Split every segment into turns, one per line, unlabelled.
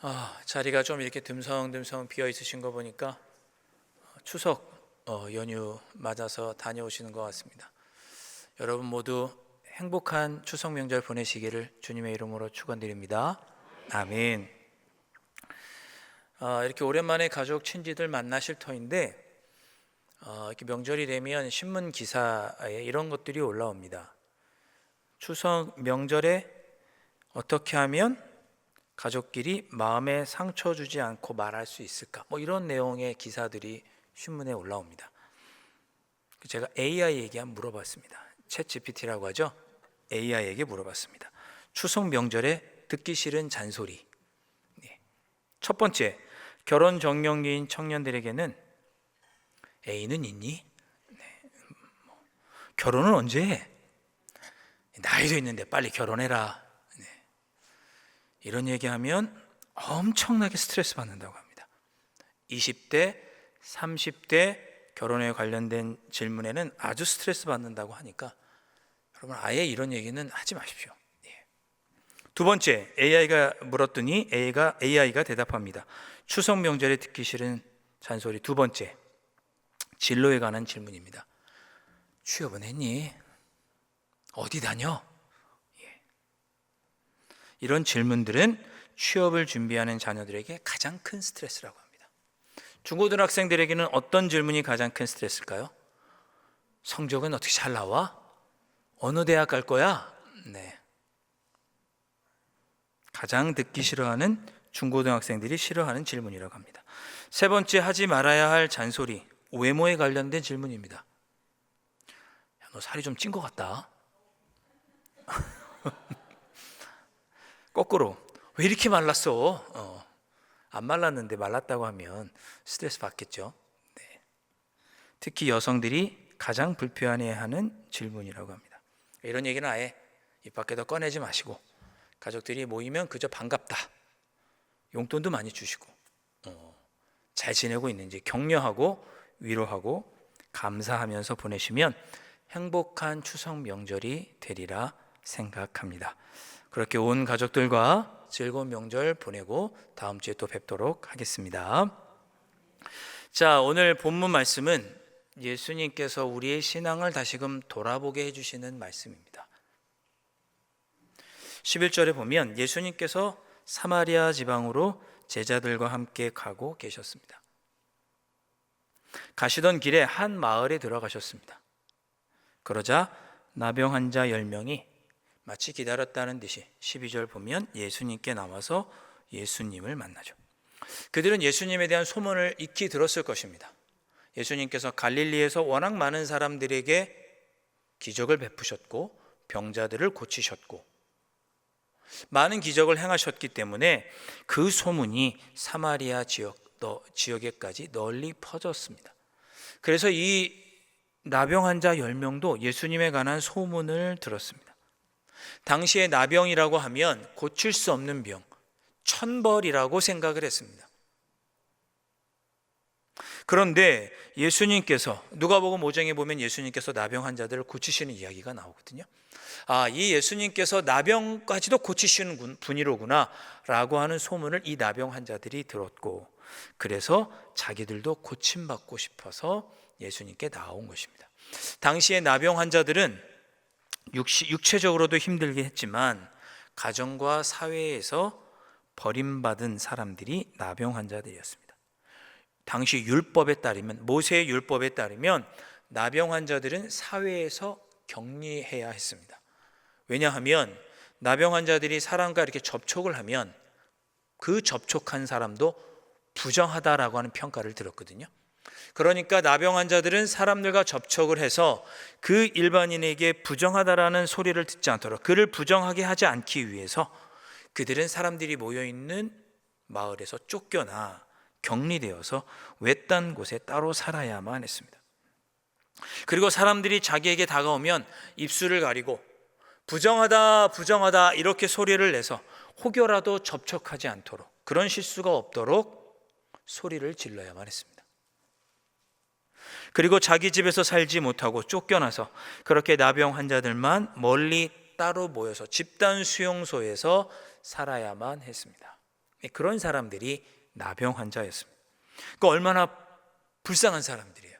아, 자리가 좀 이렇게 듬성듬성 비어 있으신 거 보니까 추석 어, 연휴 맞아서 다녀오시는 것 같습니다. 여러분 모두 행복한 추석 명절 보내시기를 주님의 이름으로 축원드립니다. 아멘. 아, 이렇게 오랜만에 가족 친지들 만나실 터인데 어, 이렇게 명절이 되면 신문 기사에 이런 것들이 올라옵니다. 추석 명절에 어떻게 하면 가족끼리 마음에 상처 주지 않고 말할 수 있을까? 뭐 이런 내용의 기사들이 신문에 올라옵니다. 제가 AI에게 한번 물어봤습니다. 챗 GPT라고 하죠. AI에게 물어봤습니다. 추석 명절에 듣기 싫은 잔소리. 네. 첫 번째, 결혼 정년기인 청년들에게는 애인은 있니? 네. 뭐, 결혼은 언제 해? 나이도 있는데 빨리 결혼해라. 네. 이런 얘기하면 엄청나게 스트레스 받는다고 합니다. 20대, 30대 결혼에 관련된 질문에는 아주 스트레스 받는다고 하니까 여러분 아예 이런 얘기는 하지 마십시오. 예. 두 번째 AI가 물었더니 AI가 AI가 대답합니다. 추석 명절에 듣기 싫은 잔소리 두 번째 진로에 관한 질문입니다. 취업은 했니? 어디 다녀? 예. 이런 질문들은 취업을 준비하는 자녀들에게 가장 큰 스트레스라고 합니다. 중고등학생들에게는 어떤 질문이 가장 큰 스트레스일까요? 성적은 어떻게 잘 나와? 어느 대학 갈 거야? 네. 가장 듣기 싫어하는 중고등학생들이 싫어하는 질문이라고 합니다. 세 번째 하지 말아야 할 잔소리, 외모에 관련된 질문입니다. 야, 너 살이 좀 찐 것 같다. 거꾸로 왜 이렇게 말랐어? 어, 안 말랐는데 말랐다고 하면 스트레스 받겠죠. 네. 특히 여성들이 가장 불편해하는 질문이라고 합니다. 이런 얘기는 아예 입 밖에도 꺼내지 마시고 가족들이 모이면 그저 반갑다. 용돈도 많이 주시고 어, 잘 지내고 있는지 격려하고 위로하고 감사하면서 보내시면 행복한 추석 명절이 되리라 생각합니다. 그렇게 온 가족들과 즐거운 명절 보내고 다음 주에 또 뵙도록 하겠습니다. 자, 오늘 본문 말씀은 예수님께서 우리의 신앙을 다시금 돌아보게 해주시는 말씀입니다. 11절에 보면 예수님께서 사마리아 지방으로 제자들과 함께 가고 계셨습니다. 가시던 길에 한 마을에 들어가셨습니다. 그러자 나병 환자 10명이 마치 기다렸다는 듯이 12절 보면 예수님께 나와서 예수님을 만나죠. 그들은 예수님에 대한 소문을 익히 들었을 것입니다. 예수님께서 갈릴리에서 워낙 많은 사람들에게 기적을 베푸셨고 병자들을 고치셨고 많은 기적을 행하셨기 때문에 그 소문이 사마리아 지역 너, 지역에까지 널리 퍼졌습니다. 그래서 이 나병 환자 10명도 예수님에 관한 소문을 들었습니다. 당시에 나병이라고 하면 고칠 수 없는 병, 천벌이라고 생각을 했습니다. 그런데 예수님께서 누가복음 5장에 보면 예수님께서 나병 환자들을 고치시는 이야기가 나오거든요. 아, 이 예수님께서 나병까지도 고치시는 분이로구나라고 하는 소문을 이 나병 환자들이 들었고 그래서 자기들도 고침받고 싶어서 예수님께 나온 것입니다. 당시의 나병 환자들은 육체적으로도 힘들게 했지만 가정과 사회에서 버림받은 사람들이 나병 환자들이었습니다. 당시 율법에 따르면 모세의 율법에 따르면 나병 환자들은 사회에서 격리해야 했습니다. 왜냐하면 나병 환자들이 사람과 이렇게 접촉을 하면 그 접촉한 사람도 부정하다라고 하는 평가를 들었거든요. 그러니까 나병 환자들은 사람들과 접촉을 해서 그 일반인에게 부정하다라는 소리를 듣지 않도록 그를 부정하게 하지 않기 위해서 그들은 사람들이 모여 있는 마을에서 쫓겨나 격리되어서 외딴 곳에 따로 살아야만 했습니다. 그리고 사람들이 자기에게 다가오면 입술을 가리고 부정하다, 부정하다 이렇게 소리를 내서 혹여라도 접촉하지 않도록 그런 실수가 없도록 소리를 질러야만 했습니다. 그리고 자기 집에서 살지 못하고 쫓겨나서 그렇게 나병 환자들만 멀리 따로 모여서 집단 수용소에서 살아야만 했습니다. 그런 사람들이 나병 환자였습니다. 그 얼마나 불쌍한 사람들이에요.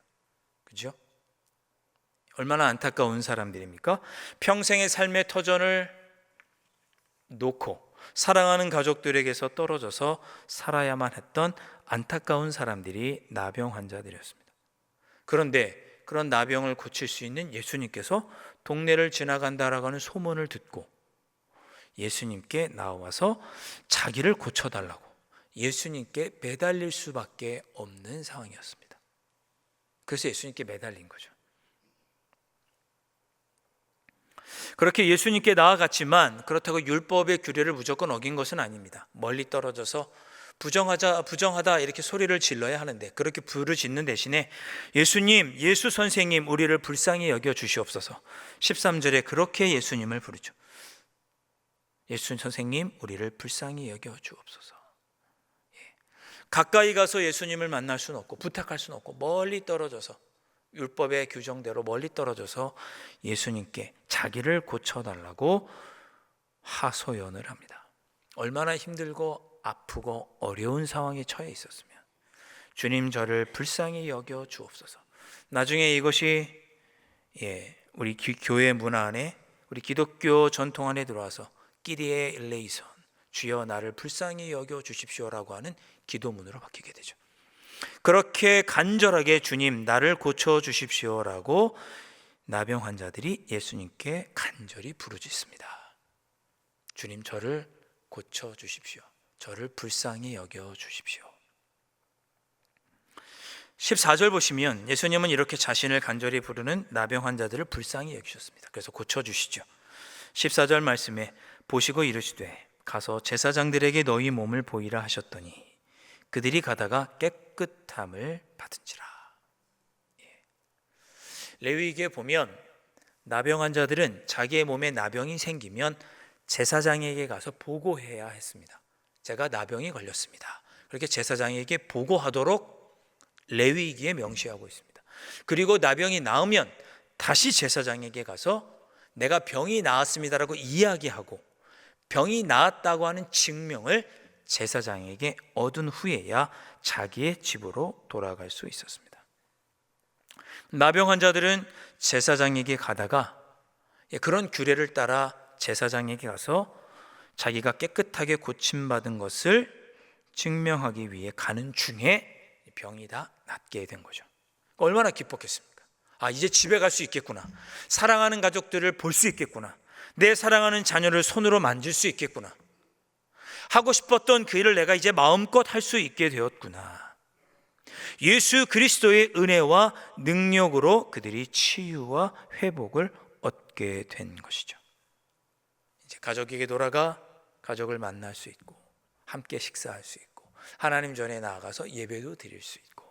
그죠? 얼마나 안타까운 사람들입니까? 평생의 삶의 터전을 놓고 사랑하는 가족들에게서 떨어져서 살아야만 했던 안타까운 사람들이 나병 환자들이었습니다. 그런데 그런 나병을 고칠 수 있는 예수님께서 동네를 지나간다라고 하는 소문을 듣고 예수님께 나와서 자기를 고쳐달라고 예수님께 매달릴 수밖에 없는 상황이었습니다. 그래서 예수님께 매달린 거죠. 그렇게 예수님께 나아갔지만 그렇다고 율법의 규례를 무조건 어긴 것은 아닙니다. 멀리 떨어져서 부정하자 부정하다 이렇게 소리를 질러야 하는데 그렇게 부르짖는 대신에 예수님, 예수 선생님 우리를 불쌍히 여겨 주시옵소서. 13절에 그렇게 예수님을 부르죠. 예수 선생님 우리를 불쌍히 여겨 주옵소서. 예. 가까이 가서 예수님을 만날 수는 없고 부탁할 수는 없고 멀리 떨어져서 율법의 규정대로 멀리 떨어져서 예수님께 자기를 고쳐달라고 하소연을 합니다. 얼마나 힘들고 아프고 어려운 상황에 처해 있었으면 주님 저를 불쌍히 여겨 주옵소서. 나중에 이것이 예, 우리 기, 교회 문화 안에 우리 기독교 전통 안에 들어와서 끼리의 일레이선 주여 나를 불쌍히 여겨 주십시오라고 하는 기도문으로 바뀌게 되죠. 그렇게 간절하게 주님 나를 고쳐 주십시오라고 나병 환자들이 예수님께 간절히 부르짖습니다. 주님 저를 고쳐 주십시오. 저를 불쌍히 여겨 주십시오. 14절 보시면 예수님은 이렇게 자신을 간절히 부르는 나병 환자들을 불쌍히 여기셨습니다. 그래서 고쳐 주시죠. 14절 말씀에 보시고 이르시되 가서 제사장들에게 너희 몸을 보이라 하셨더니 그들이 가다가 깨끗함을 받은지라. 예. 레위기에 보면 나병 환자들은 자기의 몸에 나병이 생기면 제사장에게 가서 보고해야 했습니다. 제가 나병이 걸렸습니다. 그렇게 제사장에게 보고하도록 레위기에 명시하고 있습니다. 그리고 나병이 나으면 다시 제사장에게 가서 내가 병이 나았습니다라고 이야기하고 병이 나았다고 하는 증명을 제사장에게 얻은 후에야 자기의 집으로 돌아갈 수 있었습니다. 나병 환자들은 제사장에게 가다가 그런 규례를 따라 제사장에게 가서 자기가 깨끗하게 고침받은 것을 증명하기 위해 가는 중에 병이 다 낫게 된 거죠. 얼마나 기뻤겠습니까? 아, 이제 집에 갈 수 있겠구나. 사랑하는 가족들을 볼 수 있겠구나. 내 사랑하는 자녀를 손으로 만질 수 있겠구나. 하고 싶었던 그 일을 내가 이제 마음껏 할 수 있게 되었구나. 예수 그리스도의 은혜와 능력으로 그들이 치유와 회복을 얻게 된 것이죠. 이제 가족에게 돌아가 가족을 만날 수 있고 함께 식사할 수 있고 하나님 전에 나아가서 예배도 드릴 수 있고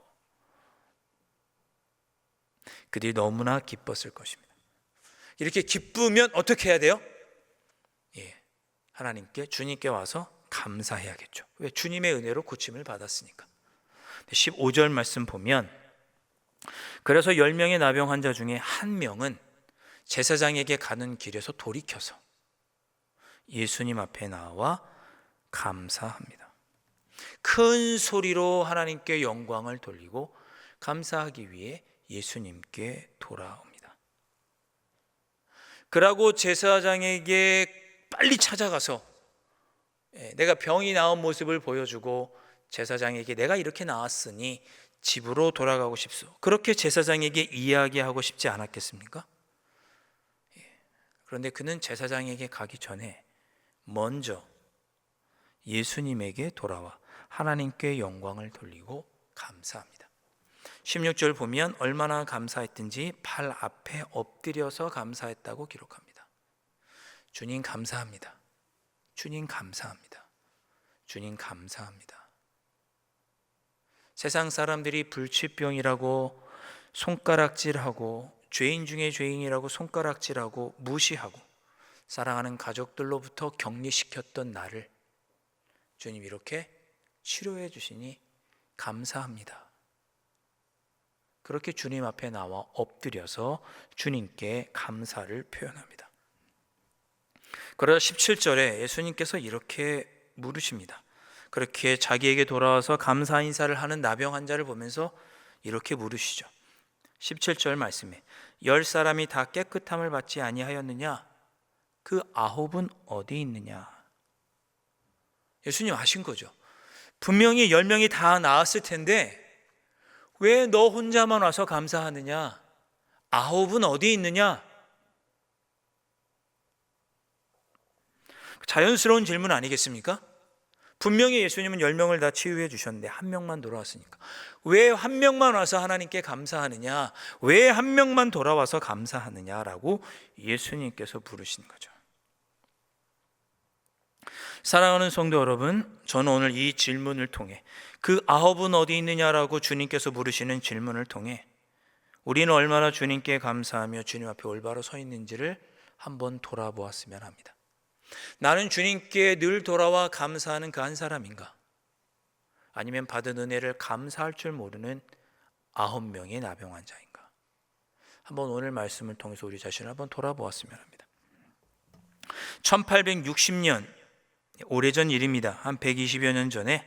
그들이 너무나 기뻤을 것입니다. 이렇게 기쁘면 어떻게 해야 돼요? 예. 하나님께 주님께 와서 감사해야겠죠. 왜 주님의 은혜로 고침을 받았으니까. 15절 말씀 보면 그래서 10명의 나병 환자 중에 한 명은 제사장에게 가는 길에서 돌이켜서 예수님 앞에 나와 감사합니다. 큰 소리로 하나님께 영광을 돌리고 감사하기 위해 예수님께 돌아옵니다. 그러고 제사장에게 빨리 찾아가서 예, 내가 병이 나은 모습을 보여주고 제사장에게 내가 이렇게 나왔으니 집으로 돌아가고 싶소. 그렇게 제사장에게 이야기하고 싶지 않았겠습니까? 예, 그런데 그는 제사장에게 가기 전에 먼저 예수님에게 돌아와 하나님께 영광을 돌리고 감사합니다. 16절 보면 얼마나 감사했든지 팔 앞에 엎드려서 감사했다고 기록합니다. 주님 감사합니다. 주님 감사합니다. 주님 감사합니다. 세상 사람들이 불치병이라고 손가락질하고 죄인 중에 죄인이라고 손가락질하고 무시하고 사랑하는 가족들로부터 격리시켰던 나를 주님 이렇게 치료해 주시니 감사합니다. 그렇게 주님 앞에 나와 엎드려서 주님께 감사를 표현합니다. 그러자 17절에 예수님께서 이렇게 물으십니다. 그렇게 자기에게 돌아와서 감사 인사를 하는 나병 환자를 보면서 이렇게 물으시죠. 17절 말씀에 열 사람이 다 깨끗함을 받지 아니하였느냐? 그 아홉은 어디 있느냐? 예수님 아신 거죠. 분명히 열 명이 다 나았을 텐데 왜 너 혼자만 와서 감사하느냐? 아홉은 어디 있느냐? 자연스러운 질문 아니겠습니까? 분명히 예수님은 열 명을 다 치유해 주셨는데 한 명만 돌아왔으니까 왜 한 명만 와서 하나님께 감사하느냐? 왜 한 명만 돌아와서 감사하느냐라고 예수님께서 부르신 거죠. 사랑하는 성도 여러분, 저는 오늘 이 질문을 통해 그 아홉은 어디 있느냐라고 주님께서 물으시는 질문을 통해 우리는 얼마나 주님께 감사하며 주님 앞에 올바로 서 있는지를 한번 돌아보았으면 합니다. 나는 주님께 늘 돌아와 감사하는 그 한 사람인가? 아니면 받은 은혜를 감사할 줄 모르는 아홉 명의 나병 환자인가? 한번 오늘 말씀을 통해서 우리 자신을 한번 돌아보았으면 합니다. 1860년 오래전 일입니다. 한 120여 년 전에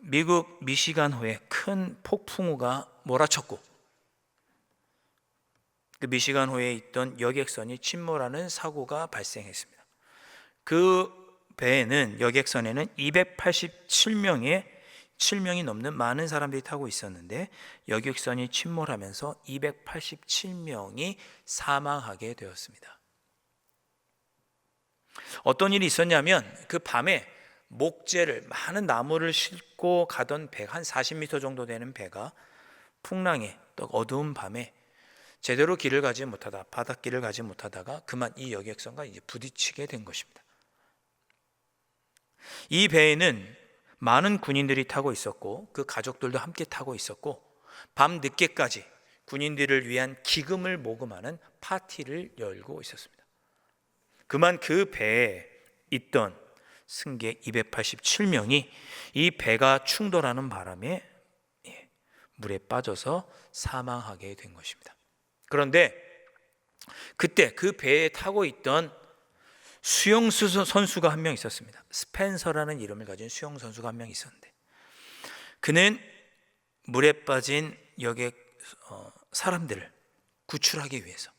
미국 미시간호에 큰 폭풍우가 몰아쳤고 그 미시간호에 있던 여객선이 침몰하는 사고가 발생했습니다. 그 배에는 여객선에는 287명의 7명이 넘는 많은 사람들이 타고 있었는데 여객선이 침몰하면서 287명이 사망하게 되었습니다. 어떤 일이 있었냐면 그 밤에 목재를 많은 나무를 싣고 가던 배한 40m 정도 되는 배가 풍랑에 또 어두운 밤에 제대로 길을 가지 못하다 바닷길을 가지 못하다가 그만 이 여객선과 이제 부딪히게 된 것입니다. 이 배에는 많은 군인들이 타고 있었고 그 가족들도 함께 타고 있었고 밤 늦게까지 군인들을 위한 기금을 모금하는 파티를 열고 있었습니다. 그만 그 배에 있던 승객 287명이 이 배가 충돌하는 바람에 예, 물에 빠져서 사망하게 된 것입니다. 그런데 그때 그 배에 타고 있던 수영 선수가 한 명 있었습니다. 스펜서라는 이름을 가진 수영 선수가 한 명 있었는데 그는 물에 빠진 여객 어, 사람들을 구출하기 위해서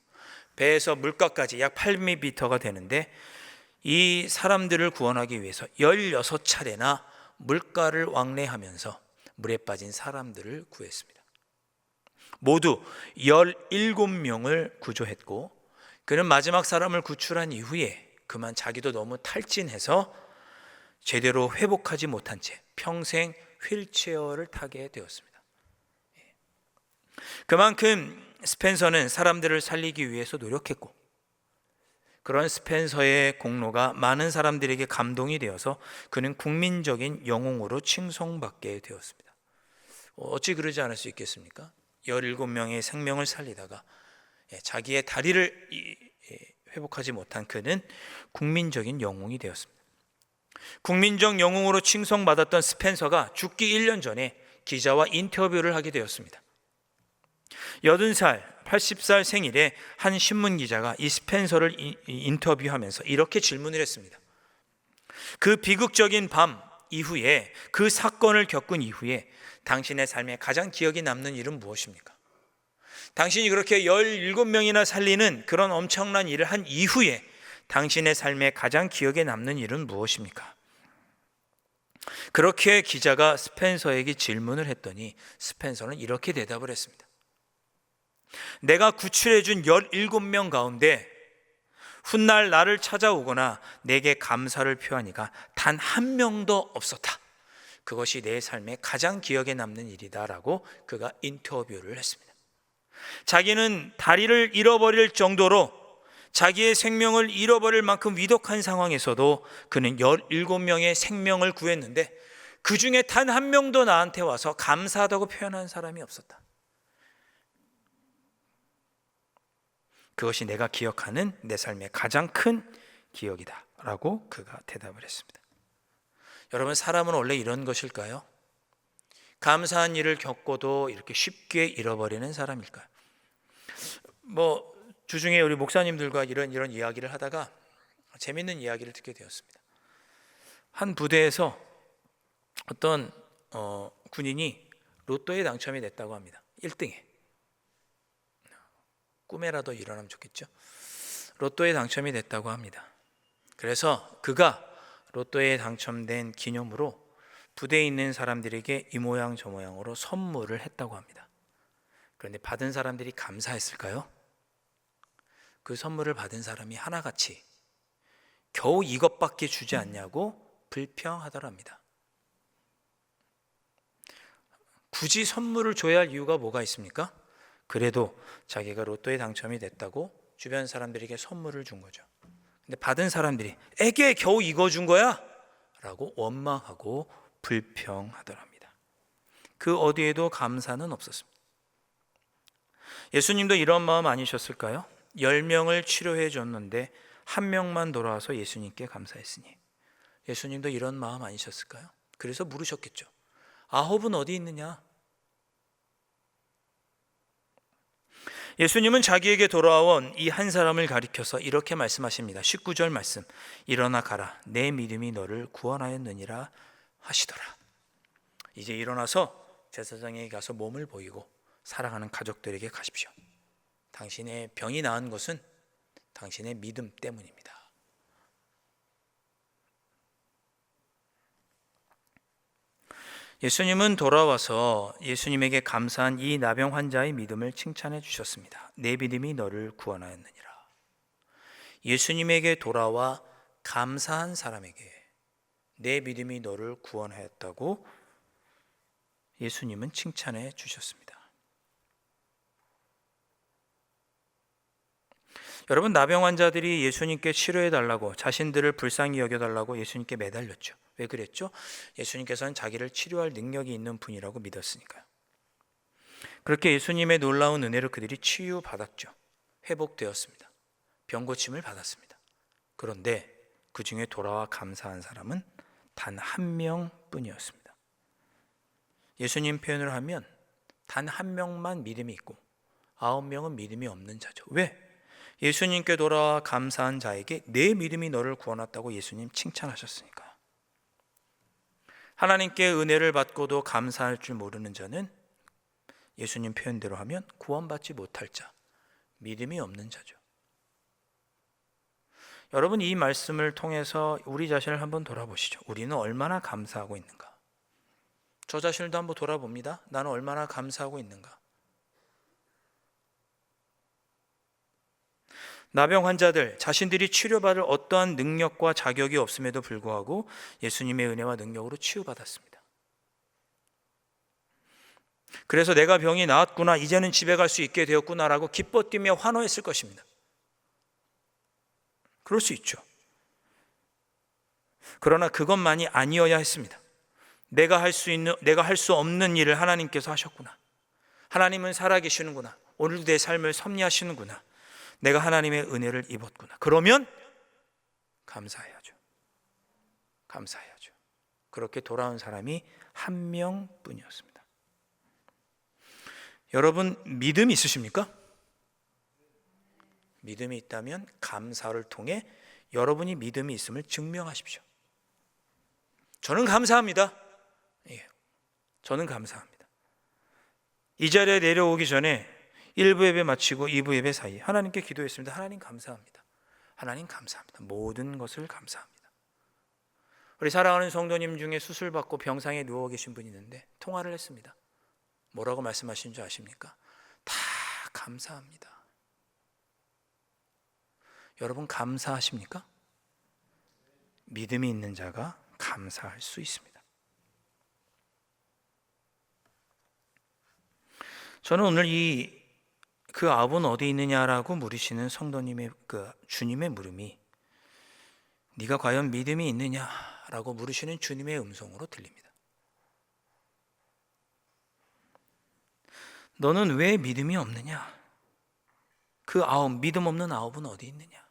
배에서 물가까지 약 8m가 되는데 이 사람들을 구원하기 위해서 16차례나 물가를 왕래하면서 물에 빠진 사람들을 구했습니다. 모두 17명을 구조했고 그는 마지막 사람을 구출한 이후에 그만 자기도 너무 탈진해서 제대로 회복하지 못한 채 평생 휠체어를 타게 되었습니다. 예. 그만큼 스펜서는 사람들을 살리기 위해서 노력했고 그런 스펜서의 공로가 많은 사람들에게 감동이 되어서 그는 국민적인 영웅으로 칭송받게 되었습니다. 어찌 그러지 않을 수 있겠습니까? 17명의 생명을 살리다가 예, 자기의 다리를 예, 회복하지 못한 그는 국민적인 영웅이 되었습니다. 국민적 영웅으로 칭송받았던 스펜서가 죽기 1년 전에 기자와 인터뷰를 하게 되었습니다. 80살, 80살 생일에 한 신문 기자가 이 스펜서를 인터뷰하면서 이렇게 질문을 했습니다. 그 비극적인 밤 이후에 그 사건을 겪은 이후에 당신의 삶에 가장 기억에 남는 일은 무엇입니까? 당신이 그렇게 17명이나 살리는 그런 엄청난 일을 한 이후에 당신의 삶에 가장 기억에 남는 일은 무엇입니까? 그렇게 기자가 스펜서에게 질문을 했더니 스펜서는 이렇게 대답을 했습니다. 내가 구출해준 17명 가운데 훗날 나를 찾아오거나 내게 감사를 표하니까 단한 명도 없었다. 그것이 내 삶에 가장 기억에 남는 일이다라고 그가 인터뷰를 했습니다. 자기는 다리를 잃어버릴 정도로 자기의 생명을 잃어버릴 만큼 위독한 상황에서도 그는 17명의 생명을 구했는데 그 중에 단 한 명도 나한테 와서 감사하다고 표현한 사람이 없었다. 그것이 내가 기억하는 내 삶의 가장 큰 기억이다. 라고 그가 대답을 했습니다. 여러분, 사람은 원래 이런 것일까요? 감사한 일을 겪고도 이렇게 쉽게 잃어버리는 사람일까요? 뭐, 주중에 우리 목사님들과 이런 이런 이야기를 하다가 재밌는 이야기를 듣게 되었습니다. 한 부대에서 어떤 어, 군인이 로또에 당첨이 됐다고 합니다. 1등에 꿈에라도 일어나면 좋겠죠. 로또에 당첨이 됐다고 합니다. 그래서 그가 로또에 당첨된 기념으로 부대에 있는 사람들에게 이 모양 저 모양으로 선물을 했다고 합니다. 그런데 받은 사람들이 감사했을까요? 그 선물을 받은 사람이 하나같이 겨우 이것밖에 주지 않냐고 불평하더랍니다. 굳이 선물을 줘야 할 이유가 뭐가 있습니까? 그래도 자기가 로또에 당첨이 됐다고 주변 사람들에게 선물을 준 거죠. 근데 받은 사람들이 애게 겨우 이거 준 거야? 라고 원망하고 불평하더랍니다. 그 어디에도 감사는 없었습니다. 예수님도 이런 마음 아니셨을까요? 10명을 치료해 줬는데 한 명만 돌아와서 예수님께 감사했으니 예수님도 이런 마음 아니셨을까요? 그래서 물으셨겠죠. 아홉은 어디 있느냐? 예수님은 자기에게 돌아온 이 한 사람을 가리켜서 이렇게 말씀하십니다. 19절 말씀. 일어나 가라. 내 믿음이 너를 구원하였느니라 하시더라. 이제 일어나서 제사장에게 가서 몸을 보이고 사랑하는 가족들에게 가십시오. 당신의 병이 나은 것은 당신의 믿음 때문입니다. 예수님은 돌아와서 예수님에게 감사한 이 나병 환자의 믿음을 칭찬해 주셨습니다. 내 믿음이 너를 구원하였느니라. 예수님에게 돌아와 감사한 사람에게 내 믿음이 너를 구원하였다고 예수님은 칭찬해 주셨습니다. 여러분 나병 환자들이 예수님께 치료해 달라고 자신들을 불쌍히 여겨 달라고 예수님께 매달렸죠. 왜 그랬죠? 예수님께서는 자기를 치료할 능력이 있는 분이라고 믿었으니까요. 그렇게 예수님의 놀라운 은혜로 그들이 치유받았죠. 회복되었습니다. 병 고침을 받았습니다. 그런데 그 중에 돌아와 감사한 사람은 단 한 명뿐이었습니다. 예수님 표현을 하면 단 한 명만 믿음이 있고 아홉 명은 믿음이 없는 자죠. 왜? 예수님께 돌아와 감사한 자에게 내 믿음이 너를 구원했다고 예수님 칭찬하셨으니까. 하나님께 은혜를 받고도 감사할 줄 모르는 자는 예수님 표현대로 하면 구원받지 못할 자, 믿음이 없는 자죠. 여러분 이 말씀을 통해서 우리 자신을 한번 돌아보시죠. 우리는 얼마나 감사하고 있는가? 저 자신도 한번 돌아봅니다. 나는 얼마나 감사하고 있는가? 나병 환자들 자신들이 치료받을 어떠한 능력과 자격이 없음에도 불구하고 예수님의 은혜와 능력으로 치유받았습니다. 그래서 내가 병이 나았구나, 이제는 집에 갈 수 있게 되었구나라고 기뻐 뛰며 환호했을 것입니다. 그럴 수 있죠. 그러나 그것만이 아니어야 했습니다. 내가 할 수 있는, 내가 할 수 없는 일을 하나님께서 하셨구나. 하나님은 살아 계시는구나. 오늘도 내 삶을 섭리하시는구나. 내가 하나님의 은혜를 입었구나. 그러면 감사해야죠. 감사해야죠. 그렇게 돌아온 사람이 한 명뿐이었습니다. 여러분 믿음 있으십니까? 믿음이 있다면 감사를 통해 여러분이 믿음이 있음을 증명하십시오. 저는 감사합니다. 예, 저는 감사합니다. 이 자리에 내려오기 전에 1부 예배 마치고 2부 예배 사이 하나님께 기도했습니다. 하나님 감사합니다. 하나님 감사합니다. 모든 것을 감사합니다. 우리 사랑하는 성도님 중에 수술 받고 병상에 누워 계신 분이 있는데 통화를 했습니다. 뭐라고 말씀하신 줄 아십니까? 다 감사합니다. 여러분 감사하십니까? 믿음이 있는 자가 감사할 수 있습니다. 저는 오늘 이 그 아버는 어디 있느냐라고 물으시는 성도님의 그 주님의 물음이 네가 과연 믿음이 있느냐라고 물으시는 주님의 음성으로 들립니다. 너는 왜 믿음이 없느냐? 그 아홉 믿음 없는 아홉은 어디 있느냐?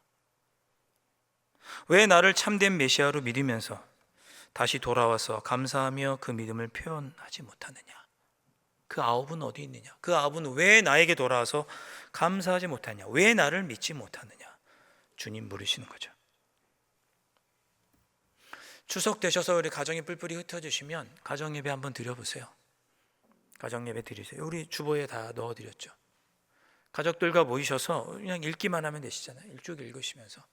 왜 나를 참된 메시아로 믿으면서 다시 돌아와서 감사하며 그 믿음을 표현하지 못하느냐? 그 아홉은 어디 있느냐? 그 아홉은 왜 나에게 돌아와서 감사하지 못하냐? 왜 나를 믿지 못하느냐? 주님 물으시는 거죠. 추석 되셔서 우리 가정이 뿔뿔이 흩어지시면 가정 예배 한번 드려보세요. 가정 예배 드리세요. 우리 주보에 다 넣어드렸죠. 가족들과 모이셔서 그냥 읽기만 하면 되시잖아요. 일쭉 읽으시면서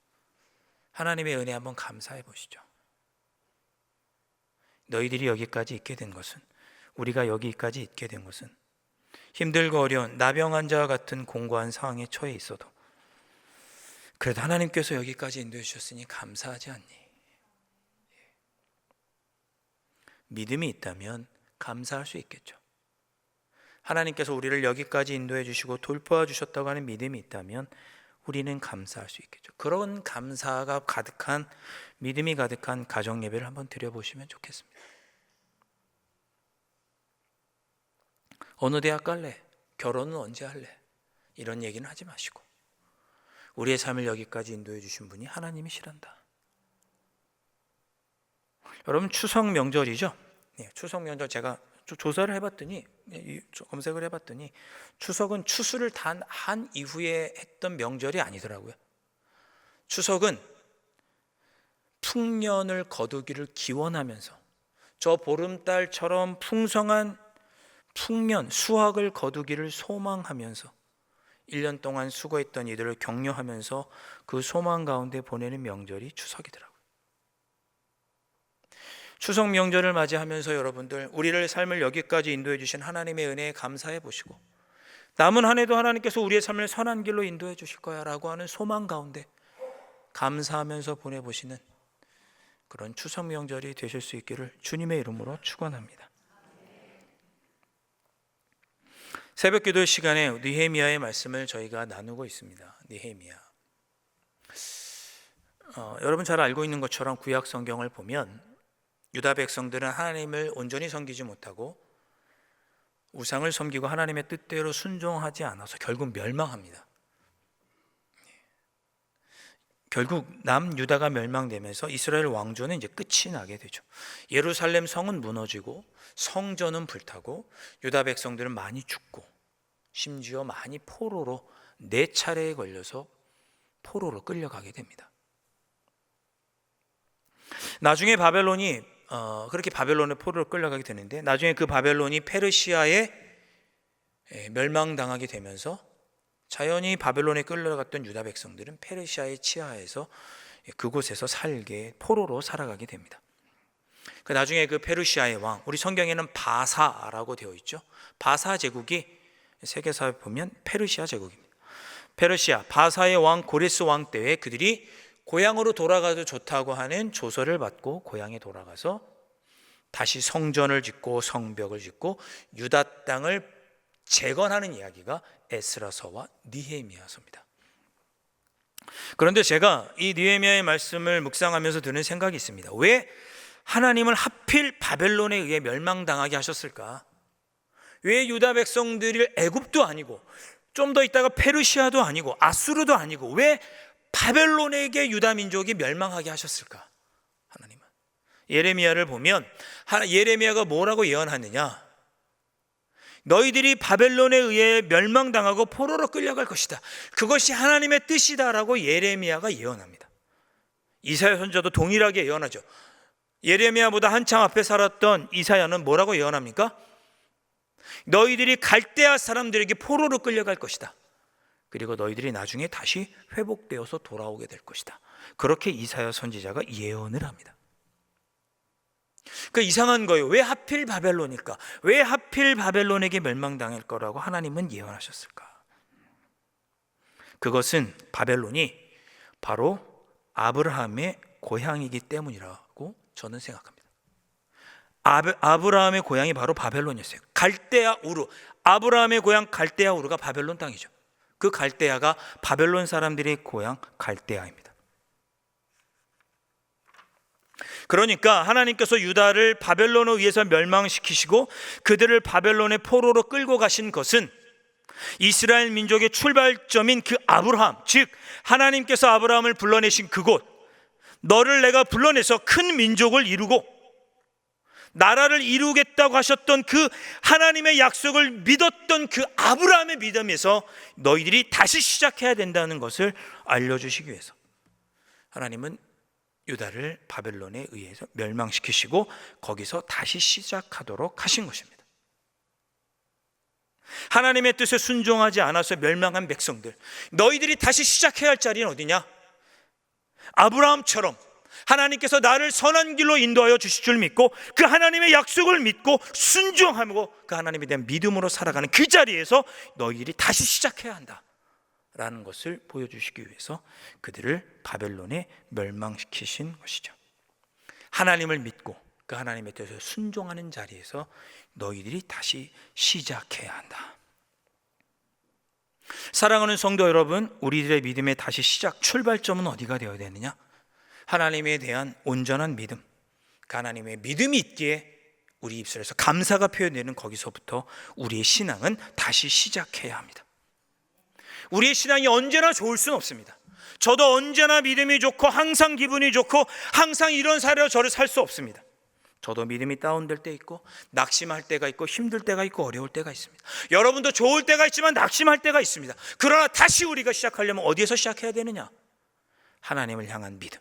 하나님의 은혜 한번 감사해 보시죠. 너희들이 여기까지 있게 된 것은 우리가 여기까지 있게 된 것은 힘들고 어려운 나병 환자와 같은 공고한 상황에 처해 있어도 그래도 하나님께서 여기까지 인도해 주셨으니 감사하지 않니? 믿음이 있다면 감사할 수 있겠죠. 하나님께서 우리를 여기까지 인도해 주시고 돌보아 주셨다고 하는 믿음이 있다면 우리는 감사할 수 있겠죠. 그런 감사가 가득한 믿음이 가득한 가정 예배를 한번 드려 보시면 좋겠습니다. 어느 대학 갈래? 결혼은 언제 할래? 이런 얘기는 하지 마시고 우리의 삶을 여기까지 인도해 주신 분이 하나님이시란다. 여러분 추석 명절이죠? 네, 추석 명절 제가 조- 조사를 해봤더니 저- 검색을 해봤더니 추석은 추수를 단 한 이후에 했던 명절이 아니더라고요. 추석은 풍년을 거두기를 기원하면서 저 보름달처럼 풍성한 풍년 수확을 거두기를 소망하면서 1년 동안 수고했던 이들을 격려하면서 그 소망 가운데 보내는 명절이 추석이더라고요. 추석 명절을 맞이하면서 여러분들 우리를 삶을 여기까지 인도해 주신 하나님의 은혜에 감사해 보시고 남은 한 해도 하나님께서 우리의 삶을 선한 길로 인도해 주실 거야라고 하는 소망 가운데 감사하면서 보내 보시는 그런 추석 명절이 되실 수 있기를 주님의 이름으로 축원합니다. 새벽 기도 시간에 느헤미야의 말씀을 저희가 나누고 있습니다. 느헤미야. 어, 여러분 잘 알고 있는 것처럼 구약 성경을 보면 유다 백성들은 하나님을 온전히 섬기지 못하고 우상을 섬기고 하나님의 뜻대로 순종하지 않아서 결국 멸망합니다. 결국 남유다가 멸망되면서 이스라엘 왕조는 이제 끝이 나게 되죠. 예루살렘 성은 무너지고 성전은 불타고 유다 백성들은 많이 죽고 심지어 많이 포로로 네 차례에 걸려서 포로로 끌려가게 됩니다. 나중에 바벨론이 어, 그렇게 바벨론의 포로로 끌려가게 되는데 나중에 그 바벨론이 페르시아에 예, 멸망당하게 되면서 자연히 바벨론에 끌려갔던 유다 백성들은 페르시아의 치하에서 그곳에서 살게 포로로 살아가게 됩니다. 그 나중에 그 페르시아의 왕 우리 성경에는 바사라고 되어 있죠. 바사 제국이 세계사에 보면 페르시아 제국입니다. 페르시아 바사의 왕 고레스 왕 때에 그들이 고향으로 돌아가도 좋다고 하는 조서를 받고 고향에 돌아가서 다시 성전을 짓고 성벽을 짓고 유다 땅을 재건하는 이야기가 에스라서와 니헤미야서입니다. 그런데 제가 이 니헤미야의 말씀을 묵상하면서 드는 생각이 있습니다. 왜 하나님을 하필 바벨론에 의해 멸망당하게 하셨을까? 왜 유다 백성들을 애굽도 아니고 좀 더 있다가 페르시아도 아니고 아수르도 아니고 왜 바벨론에게 유다 민족이 멸망하게 하셨을까? 하나님은 예레미야를 보면 예레미야가 뭐라고 예언하느냐? 너희들이 바벨론에 의해 멸망당하고 포로로 끌려갈 것이다. 그것이 하나님의 뜻이다라고 예레미야가 예언합니다. 이사야 선자도 동일하게 예언하죠. 예레미야보다 한참 앞에 살았던 이사야는 뭐라고 예언합니까? 너희들이 갈대아 사람들에게 포로로 끌려갈 것이다. 그리고 너희들이 나중에 다시 회복되어서 돌아오게 될 것이다. 그렇게 이사야 선지자가 예언을 합니다. 그 이상한 거예요. 왜 하필 바벨론일까? 왜 하필 바벨론에게 멸망당할 거라고 하나님은 예언하셨을까? 그것은 바벨론이 바로 아브라함의 고향이기 때문이라고 저는 생각합니다. 아브, 아브라함의 고향이 바로 바벨론이었어요. 갈대아 우르. 아브라함의 고향 갈대아 우르가 바벨론 땅이죠. 그 갈대아가 바벨론 사람들의 고향 갈대아입니다. 그러니까 하나님께서 유다를 바벨론에 의해서 멸망시키시고 그들을 바벨론의 포로로 끌고 가신 것은 이스라엘 민족의 출발점인 그 아브라함, 즉 하나님께서 아브라함을 불러내신 그곳, 너를 내가 불러내서 큰 민족을 이루고 나라를 이루겠다고 하셨던 그 하나님의 약속을 믿었던 그 아브라함의 믿음에서 너희들이 다시 시작해야 된다는 것을 알려주시기 위해서 하나님은 유다를 바벨론에 의해서 멸망시키시고 거기서 다시 시작하도록 하신 것입니다. 하나님의 뜻에 순종하지 않아서 멸망한 백성들, 너희들이 다시 시작해야 할 자리는 어디냐? 아브라함처럼 하나님께서 나를 선한 길로 인도하여 주실 줄 믿고 그 하나님의 약속을 믿고 순종하고 그 하나님에 대한 믿음으로 살아가는 그 자리에서 너희들이 다시 시작해야 한다. 라는 것을 보여주시기 위해서 그들을 바벨론에 멸망시키신 것이죠. 하나님을 믿고 그 하나님의 뜻에 순종하는 자리에서 너희들이 다시 시작해야 한다. 사랑하는 성도 여러분, 우리들의 믿음의 다시 시작 출발점은 어디가 되어야 되느냐? 하나님에 대한 온전한 믿음, 그 하나님의 믿음이 있기에 우리 입술에서 감사가 표현되는 거기서부터 우리의 신앙은 다시 시작해야 합니다. 우리의 신앙이 언제나 좋을 수는 없습니다. 저도 언제나 믿음이 좋고 항상 기분이 좋고 항상 이런 사례로 저를 살 수 없습니다. 저도 믿음이 다운될 때 있고 낙심할 때가 있고 힘들 때가 있고 어려울 때가 있습니다. 여러분도 좋을 때가 있지만 낙심할 때가 있습니다. 그러나 다시 우리가 시작하려면 어디에서 시작해야 되느냐? 하나님을 향한 믿음.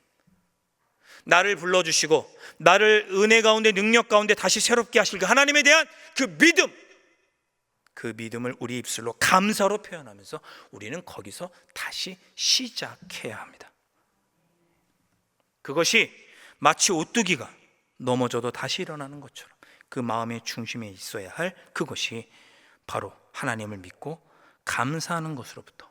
나를 불러주시고 나를 은혜 가운데 능력 가운데 다시 새롭게 하실 그 하나님에 대한 그 믿음. 그 믿음을 우리 입술로 감사로 표현하면서 우리는 거기서 다시 시작해야 합니다. 그것이 마치 오뚜기가 넘어져도 다시 일어나는 것처럼 그 마음의 중심에 있어야 할 그것이 바로 하나님을 믿고 감사하는 것으로부터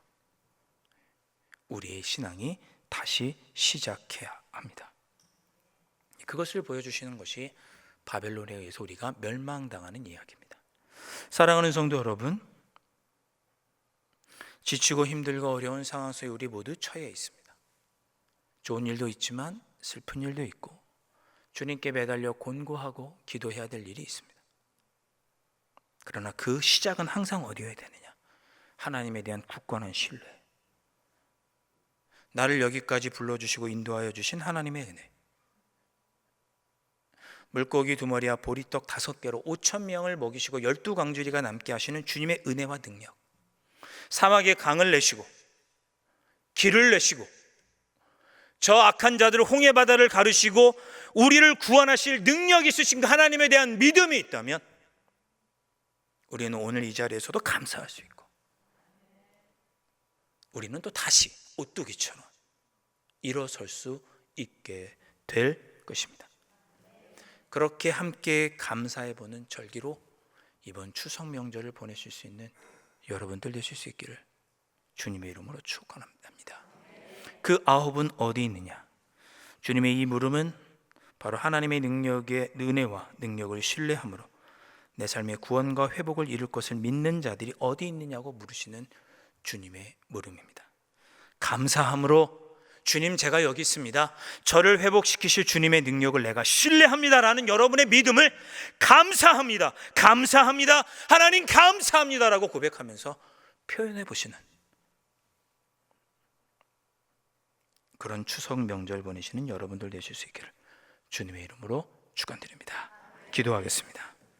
우리의 신앙이 다시 시작해야 합니다. 그것을 보여주시는 것이 바벨론에 의해서 우리가 멸망당하는 이야기입니다. 사랑하는 성도 여러분, 지치고 힘들고 어려운 상황 속에 우리 모두 처해 있습니다. 좋은 일도 있지만 슬픈 일도 있고 주님께 매달려 곤고하고 기도해야 될 일이 있습니다. 그러나 그 시작은 항상 어디여야 되느냐? 하나님에 대한 굳건한 신뢰. 나를 여기까지 불러주시고 인도하여 주신 하나님의 은혜. 물고기 두 마리와 보리떡 다섯 개로 오천 명을 먹이시고 열두 강주리가 남게 하시는 주님의 은혜와 능력. 사막에 강을 내시고 길을 내시고 저 악한 자들을 홍해 바다를 가르시고 우리를 구원하실 능력이 있으신 그 하나님에 대한 믿음이 있다면 우리는 오늘 이 자리에서도 감사할 수 있고 우리는 또 다시 오뚜기처럼 일어설 수 있게 될 것입니다. 그렇게 함께 감사해 보는 절기로 이번 추석 명절을 보내실 수 있는 여러분들 되실 수 있기를 주님의 이름으로 축원합니다. 그 아홉은 어디 있느냐? 주님의 이 물음은 바로 하나님의 능력의 은혜와 능력을 신뢰함으로 내 삶의 구원과 회복을 이룰 것을 믿는 자들이 어디 있느냐고 물으시는 주님의 물음입니다. 감사함으로 주님 제가 여기 있습니다. 저를 회복시키실 주님의 능력을 내가 신뢰합니다라는 여러분의 믿음을 감사합니다. 감사합니다. 하나님 감사합니다라고 고백하면서 표현해 보시는 그런 추석 명절 보내시는 여러분들 되실 수 있기를 주님의 이름으로 축원드립니다. 기도하겠습니다.